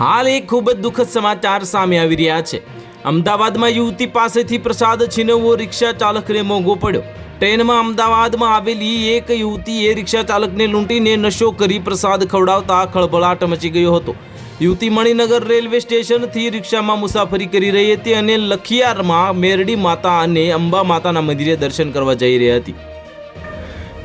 હાલ એક ખૂબ જ દુઃખદ સમાચાર સામે આવી રહ્યા છે. અમદાવાદમાં યુવતી પાસેથી પ્રસાદ છીનવવો રિક્ષા ચાલકને મોંઘો પડ્યો. ટ્રેનમાં અમદાવાદમાં આવેલી એક યુવતીએ રિક્ષા ચાલકને લૂંટીને નશો કરી પ્રસાદ ખવડાવતા ખળભળાટ મચી ગયો હતો. યુવતી મણિનગર રેલવે સ્ટેશનથી રિક્ષામાં મુસાફરી કરી રહી હતી અને લખિયારમાં મેરડી માતા અને અંબા માતાના મંદિરે દર્શન કરવા જઈ રહી હતી.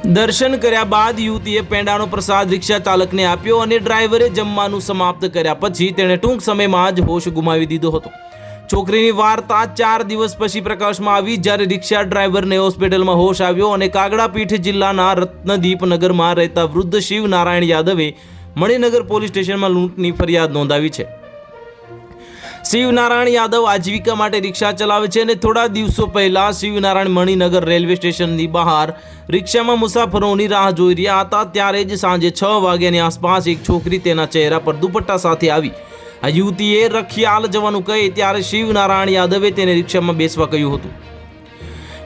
દર્શન કર્યા બાદ યુવતીએ પેંડાનો પ્રસાદ રિક્ષા ચાલકને આપ્યો અને ડ્રાઈવરે જમવાનું સમાપ્ત કર્યા પછી તેણે ટૂંક સમયમાં જ હોશ ગુમાવી દીધો હતો. છોકરીની વાર્તા ચાર દિવસ પછી પ્રકાશમાં આવી જ્યારે રિક્ષા ડ્રાઈવરને હોસ્પિટલમાં હોશ આવ્યો અને કાગડાપીઠ જિલ્લાના રત્નદીપ નગરમાં રહેતા વૃદ્ધ શિવ નારાયણ યાદવે મણિનગર પોલીસ સ્ટેશનમાં લૂંટની ફરિયાદ નોંધાવી છે. શિવનારાયણ યાદવ આજીવિકા માટે રિક્ષા ચલાવે છે અને થોડા દિવસો પહેલા શિવનારાયણ મણિનગર રેલવે સ્ટેશનની બહાર રિક્ષામાં મુસાફરોની રાહ જોઈ રહ્યા હતા. ત્યારે જ સાંજે છ વાગ્યાની આસપાસ એક છોકરી તેના ચહેરા પર દુપટ્ટા સાથે આવી. આ યુવતીએ રખિયાલ જવાનું કહે ત્યારે શિવનારાયણ યાદવે તેને રિક્ષામાં બેસવા કહ્યું હતું.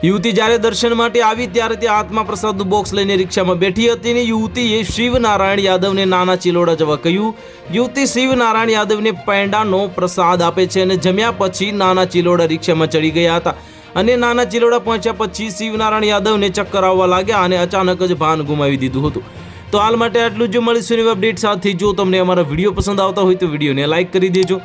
યુવતી જ્યારે દર્શન માટે આવી ત્યારે તે હાથમાં પ્રસાદનું બોક્સ લઈને રિક્ષામાં બેઠી હતી અને યુવતીએ શિવનારાયણ યાદવને નાના ચિલોડા જવા કહ્યું, યુવતી શિવનારાયણ યાદવને પેંડાનો પ્રસાદ આપે છે અને જમ્યા પછી નાના ચિલોડા રિક્ષામાં ચડી ગયા હતા. અને નાના ચિલોડા પહોંચ્યા પછી શિવનારાયણ યાદવને ચક્કર આવવા લાગ્યા અને અચાનક જ ભાન ગુમાવી દીધું હતું. તો હાલ માટે આટલું જો મળીશું અપડેટ સાથે. જો તમને અમારા વીડિયો પસંદ આવતા હોય તો વિડીયોને લાઇક કરી દેજો.